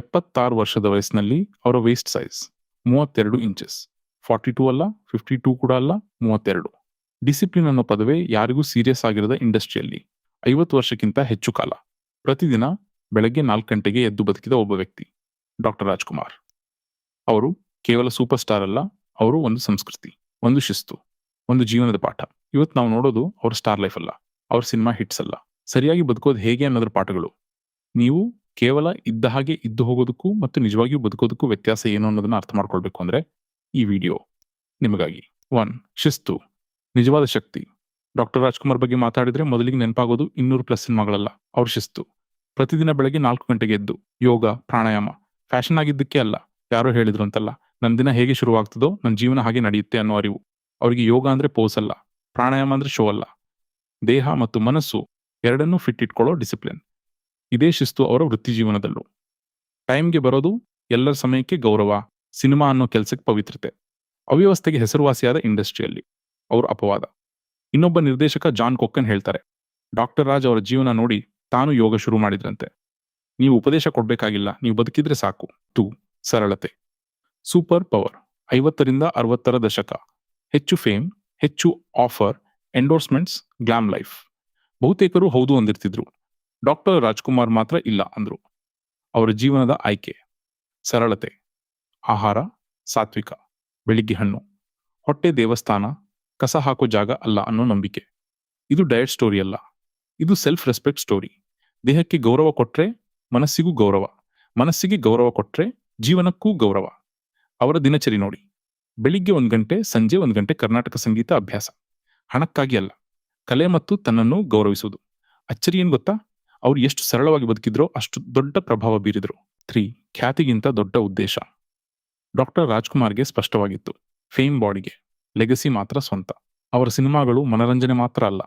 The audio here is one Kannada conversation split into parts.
ಎಪ್ಪತ್ತಾರು ವರ್ಷದ ವಯಸ್ಸಿನಲ್ಲಿ ಅವರ ವೇಸ್ಟ್ ಸೈಜ್ ಮೂವತ್ತೆರಡು ಇಂಚಸ್ ಫಾರ್ಟಿ ಟೂ ಅಲ್ಲ ಫಿಫ್ಟಿ ಟೂ ಕೂಡ ಅಲ್ಲ, ಮೂವತ್ತೆರಡು. ಡಿಸಿಪ್ಲಿನ್ ಅನ್ನೋ ಪದವೆ ಯಾರಿಗೂ ಸೀರಿಯಸ್ ಆಗಿರದ ಇಂಡಸ್ಟ್ರಿಯಲ್ಲಿ ಐವತ್ತು ವರ್ಷಕ್ಕಿಂತ ಹೆಚ್ಚು ಕಾಲ. ಪ್ರತಿದಿನ ಬೆಳಗ್ಗೆ ನಾಲ್ಕು ಗಂಟೆಗೆ ಎದ್ದು ಬದುಕಿದ ಒಬ್ಬ ವ್ಯಕ್ತಿ ಡಾಕ್ಟರ್ ರಾಜ್ಕುಮಾರ್. ಅವರು ಕೇವಲ ಸೂಪರ್ ಸ್ಟಾರ್ ಅಲ್ಲ, ಅವರು ಒಂದು ಸಂಸ್ಕೃತಿ, ಒಂದು ಶಿಸ್ತು, ಒಂದು ಜೀವನದ ಪಾಠ. ಇವತ್ತು ನಾವು ನೋಡೋದು ಅವ್ರ ಸ್ಟಾರ್ ಲೈಫ್ ಅಲ್ಲ, ಅವ್ರ ಸಿನಿಮಾ ಹಿಟ್ಸ್ ಅಲ್ಲ. ಸರಿಯಾಗಿ ಬದುಕೋದು ಹೇಗೆ ಅನ್ನೋದ್ರ ಪಾಠಗಳು. ನೀವು ಕೇವಲ ಇದ್ದ ಹಾಗೆ ಇದ್ದು ಹೋಗೋದಕ್ಕೂ ಮತ್ತು ನಿಜವಾಗಿಯೂ ಬದುಕೋದಕ್ಕೂ ವ್ಯತ್ಯಾಸ ಏನು ಅನ್ನೋದನ್ನ ಅರ್ಥ ಮಾಡ್ಕೊಳ್ಬೇಕು ಅಂದ್ರೆ ಈ ವಿಡಿಯೋ. ನಿಮಗಾಗಿ ಒನ್, ಶಿಸ್ತು. ನಿಜವಾದ ಶಕ್ತಿ. ಡಾಕ್ಟರ್ ರಾಜ್ಕುಮಾರ್ ಬಗ್ಗೆ ಮಾತಾಡಿದ್ರೆ ಮೊದಲಿಗೆ ನೆನಪಾಗೋದು ಇನ್ನೂರು ಪ್ಲಸ್ ಸಿನಿಮಾಗಳಲ್ಲ, ಅವ್ರ ಶಿಸ್ತು. ಪ್ರತಿದಿನ ಬೆಳಗ್ಗೆ ನಾಲ್ಕು ಗಂಟೆಗೆ ಎದ್ದು, ಯೋಗ, ಪ್ರಾಣಾಯಾಮ, ಫ್ಯಾಷನ್ ಆಗಿದ್ದಕ್ಕೆ ಅಲ್ಲ, ಯಾರೋ ಹೇಳಿದ್ರು ಅಂತಲ್ಲ ನನ್ನ ದಿನ ಹೇಗೆ ಶುರುವಾಗ್ತದೋ ನನ್ನ ಜೀವನ ಹಾಗೆ ನಡೆಯುತ್ತೆ ಅನ್ನೋ ಅರಿವು. ಅವರಿಗೆ ಯೋಗ ಅಂದ್ರೆ ಪೋಸ್ ಅಲ್ಲ, ಪ್ರಾಣಾಯಾಮ ಅಂದ್ರೆ ಶೋ ಅಲ್ಲ. ದೇಹ ಮತ್ತು ಮನಸ್ಸು ಎರಡನ್ನೂ ಫಿಟ್ ಇಟ್ಕೊಳ್ಳೋ ಡಿಸಿಪ್ಲಿನ್ ಇದೇ ಶಿಸ್ತು ಅವರ ವೃತ್ತಿ ಜೀವನದಲ್ಲೂ. ಟೈಮ್ಗೆ ಬರೋದು ಎಲ್ಲರ ಸಮಯಕ್ಕೆ ಗೌರವ, ಸಿನಿಮಾ ಅನ್ನೋ ಕೆಲಸಕ್ಕೆ ಪವಿತ್ರತೆ. ಅವ್ಯವಸ್ಥೆಗೆ ಹೆಸರುವಾಸಿಯಾದ ಇಂಡಸ್ಟ್ರಿಯಲ್ಲಿ ಅವ್ರ ಅಪವಾದ. ಇನ್ನೊಬ್ಬ ನಿರ್ದೇಶಕ ಜಾನ್ ಕೊಕ್ಕನ್ ಹೇಳ್ತಾರೆ, ಡಾಕ್ಟರ್ ರಾಜ್ ಅವರ ಜೀವನ ನೋಡಿ ತಾನು ಯೋಗ ಶುರು ಮಾಡಿದ್ರಂತೆ. ನೀವು ಉಪದೇಶ ಕೊಡ್ಬೇಕಾಗಿಲ್ಲ, ನೀವು ಬದುಕಿದ್ರೆ ಸಾಕು. ಟು ಸರಳತೆ. ಸೂಪರ್ ಪವರ್, ಐವತ್ತರಿಂದ ಅರವತ್ತರ ದಶಕ. ಹೆಚ್ಚು ಫೇಮ್, ಹೆಚ್ಚು ಆಫರ್, ಎಂಡೋರ್ಸ್ಮೆಂಟ್ಸ್, ಗ್ಲಾಮ್ ಲೈಫ್. ಬಹುತೇಕರು ಹೌದು ಅಂದಿರ್ತಿದ್ರು. ಡಾಕ್ಟರ್ ರಾಜ್ಕುಮಾರ್ ಮಾತ್ರ ಇಲ್ಲ ಅಂದ್ರು. ಅವರ ಜೀವನದ ಆಯ್ಕೆ, ಸರಳತೆ, ಆಹಾರ, ಸಾತ್ವಿಕ, ಬೆಳಿಗ್ಗೆ ಹಣ್ಣು, ಹೊಟ್ಟೆ ದೇವಸ್ಥಾನ, ಕಸ ಹಾಕೋ ಜಾಗ ಅಲ್ಲ ಅನ್ನೋ ನಂಬಿಕೆ. ಇದು ಡಯಟ್ ಸ್ಟೋರಿ ಅಲ್ಲ. ಇದು ಸೆಲ್ಫ್ ರೆಸ್ಪೆಕ್ಟ್ ಸ್ಟೋರಿ. ದೇಹಕ್ಕೆ ಗೌರವ ಕೊಟ್ರೆ ಮನಸ್ಸಿಗೂ ಗೌರವ, ಮನಸ್ಸಿಗೆ ಗೌರವ ಕೊಟ್ರೆ ಜೀವನಕ್ಕೂ ಗೌರವ. ಅವರ ದಿನಚರಿ ನೋಡಿ. ಬೆಳಿಗ್ಗೆ ಒಂದು ಗಂಟೆ, ಸಂಜೆ ಒಂದು ಗಂಟೆ ಕರ್ನಾಟಕ ಸಂಗೀತ ಅಭ್ಯಾಸ. ಹಣಕ್ಕಾಗಿ ಅಲ್ಲ, ಕಲೆ ಮತ್ತು ತನ್ನನ್ನು ಗೌರವಿಸುವುದು. ಅಚ್ಚರಿ ಏನ್ ಗೊತ್ತಾ? ಅವ್ರು ಎಷ್ಟು ಸರಳವಾಗಿ ಬದುಕಿದ್ರೋ ಅಷ್ಟು ದೊಡ್ಡ ಪ್ರಭಾವ ಬೀರಿದ್ರು. ತ್ರೀ ಖ್ಯಾತಿಗಿಂತ ದೊಡ್ಡ ಉದ್ದೇಶ. ಡಾಕ್ಟರ್ ರಾಜ್ಕುಮಾರ್ಗೆ ಸ್ಪಷ್ಟವಾಗಿತ್ತು. ಫೇಮ್ ಬಾಡಿಗೆ, ಲೆಗಸಿ ಮಾತ್ರ ಸ್ವಂತ. ಅವರ ಸಿನಿಮಾಗಳು ಮನರಂಜನೆ ಮಾತ್ರ ಅಲ್ಲ.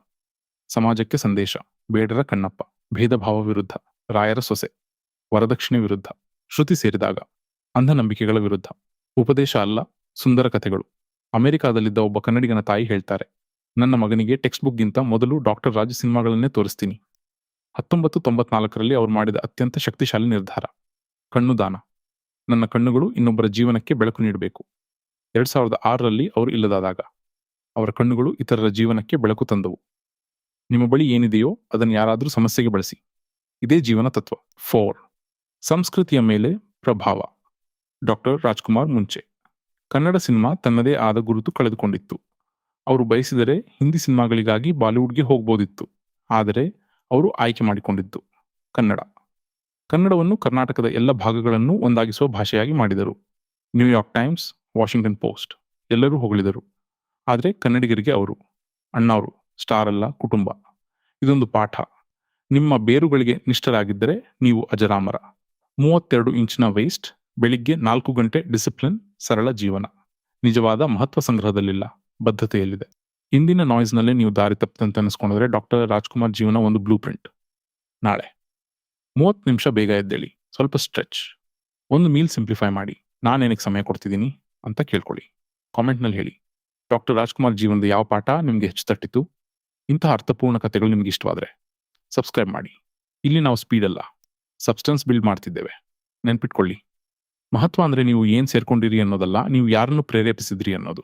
ಸಮಾಜಕ್ಕೆ ಸಂದೇಶ, ಬೇಡರ ಕಣ್ಣಪ್ಪ ಭೇದ ಭಾವ ವಿರುದ್ಧ, ರಾಯರ ಸೊಸೆ, ವರದಕ್ಷಿಣೆ ವಿರುದ್ಧ, ಶ್ರುತಿ ಸೇರಿದಾಗ, ಅಂಧನಂಬಿಕೆಗಳ ವಿರುದ್ಧ. ಉಪದೇಶ ಅಲ್ಲ, ಸುಂದರ ಕಥೆಗಳು. ಅಮೆರಿಕಾದಲ್ಲಿದ್ದ ಒಬ್ಬ ಕನ್ನಡಿಗನ ತಾಯಿ ಹೇಳ್ತಾರೆ, ನನ್ನ ಮಗನಿಗೆ ಟೆಕ್ಸ್ಟ್ ಬುಕ್ಗಿಂತ ಮೊದಲು ಡಾಕ್ಟರ್ ರಾಜ್ ಸಿನಿಮಾಗಳನ್ನೇ ತೋರಿಸ್ತೀನಿ. ಹತ್ತೊಂಬತ್ತು ತೊಂಬತ್ನಾಲ್ಕರಲ್ಲಿ ಅವರು ಮಾಡಿದ ಅತ್ಯಂತ ಶಕ್ತಿಶಾಲಿ ನಿರ್ಧಾರ. ಕಣ್ಣು ದಾನ ನನ್ನ ಕಣ್ಣುಗಳು ಇನ್ನೊಬ್ಬರ ಜೀವನಕ್ಕೆ ಬೆಳಕು ನೀಡಬೇಕು. ಎರಡ್ ಸಾವಿರದ ಆರರಲ್ಲಿ ಅವರು ಇಲ್ಲದಾದಾಗ ಅವರ ಕಣ್ಣುಗಳು ಇತರರ ಜೀವನಕ್ಕೆ ಬೆಳಕು ತಂದವು. ನಿಮ್ಮ ಬಳಿ ಏನಿದೆಯೋ ಅದನ್ನು ಯಾರಾದರೂ ಸಮಸ್ಯೆಗೆ ಬಳಸಿ. ಇದೇ ಜೀವನ ತತ್ವ. ಫೋರ್. ಸಂಸ್ಕೃತಿಯ ಮೇಲೆ ಪ್ರಭಾವ. ಡಾಕ್ಟರ್ ರಾಜ್ಕುಮಾರ್ ಮುಂಚೆ. ಕನ್ನಡ ಸಿನಿಮಾ ತನ್ನದೇ ಆದ ಗುರುತು ಕಳೆದುಕೊಂಡಿತ್ತು. ಅವರು ಬಯಸಿದರೆ ಹಿಂದಿ ಸಿನಿಮಾಗಳಿಗಾಗಿ ಬಾಲಿವುಡ್ಗೆ ಹೋಗ್ಬೋದಿತ್ತು. ಆದರೆ ಅವರು ಆಯ್ಕೆ ಮಾಡಿಕೊಂಡಿದ್ದು ಕನ್ನಡ. ಕನ್ನಡವನ್ನು ಕರ್ನಾಟಕದ ಎಲ್ಲ ಭಾಗಗಳನ್ನು ಒಂದಾಗಿಸುವ ಭಾಷೆಯಾಗಿ ಮಾಡಿದರು. ನ್ಯೂಯಾರ್ಕ್ ಟೈಮ್ಸ್ ವಾಷಿಂಗ್ಟನ್ ಪೋಸ್ಟ್ ಎಲ್ಲರೂ ಹೊಗಳಿದರು. ಆದರೆ ಕನ್ನಡಿಗರಿಗೆ ಅವರು, ಅಣ್ಣವರು ಸ್ಟಾರ್ ಅಲ್ಲ, ಕುಟುಂಬ. ಇದೊಂದು ಪಾಠ. ನಿಮ್ಮ ಬೇರುಗಳಿಗೆ ನಿಷ್ಠರಾಗಿದ್ದರೆ ನೀವು ಅಜರಾಮರ. ಮೂವತ್ತೆರಡು ಇಂಚಿನ ವೇಸ್ಟ್ ಬೆಳಿಗ್ಗೆ ನಾಲ್ಕು ಗಂಟೆ ಡಿಸಿಪ್ಲಿನ್ ಸರಳ ಜೀವನ. ನಿಜವಾದ ಮಹತ್ವ ಸಂಗ್ರಹದಲ್ಲಿಲ್ಲ, ಬದ್ಧತೆಯಲ್ಲಿದೆ. ಇಂದಿನ ನಾಯ್ಸ್ನಲ್ಲೇ ನೀವು ದಾರಿ ಅಂತ ಅನಿಸ್ಕೊಂಡ್ರೆ ಡಾಕ್ಟರ್ ರಾಜ್ಕುಮಾರ್ ಜೀವನ ಒಂದು ಬ್ಲೂ ಪ್ರಿಂಟ್ ನಾಳೆ. ಮೂವತ್ತು ನಿಮಿಷ ಬೇಗ ಎದ್ದೇಳಿ. ಸ್ವಲ್ಪ ಸ್ಟ್ರೆಚ್ ಒಂದು ಮೀಲ್ ಸಿಂಪ್ಲಿಫೈ ಮಾಡಿ. ನಾನೇನಕ್ಕೆ ಸಮಯ ಕೊಡ್ತಿದ್ದೀನಿ ಅಂತ ಕೇಳ್ಕೊಳ್ಳಿ. ಕಾಮೆಂಟ್ನಲ್ಲಿ ಹೇಳಿ. ಡಾಕ್ಟರ್ ರಾಜ್ಕುಮಾರ್ ಜೀವನದ ಯಾವ ಪಾಠ ನಿಮಗೆ ಹೆಚ್ಚು ತಟ್ಟಿತು ಇಂತಹ ಅರ್ಥಪೂರ್ಣ ಕಥೆಗಳು ನಿಮ್ಗೆ ಇಷ್ಟವಾದ್ರೆ ಸಬ್ಸ್ಕ್ರೈಬ್ ಮಾಡಿ. ಇಲ್ಲಿ ನಾವು ಸ್ಪೀಡ್ ಅಲ್ಲ. ಸಬ್ಸ್ಟೆನ್ಸ್ ಬಿಲ್ಡ್ ಮಾಡ್ತಿದ್ದೇವೆ. ನೆನ್ಪಿಟ್ಕೊಳ್ಳಿ. ಮಹತ್ವ ಅಂದ್ರೆ ನೀವು ಏನ್ ಸೇರ್ಕೊಂಡಿರಿ ಅನ್ನೋದಲ್ಲ, ನೀವು ಯಾರನ್ನು ಪ್ರೇರೇಪಿಸಿದ್ರಿ ಅನ್ನೋದು.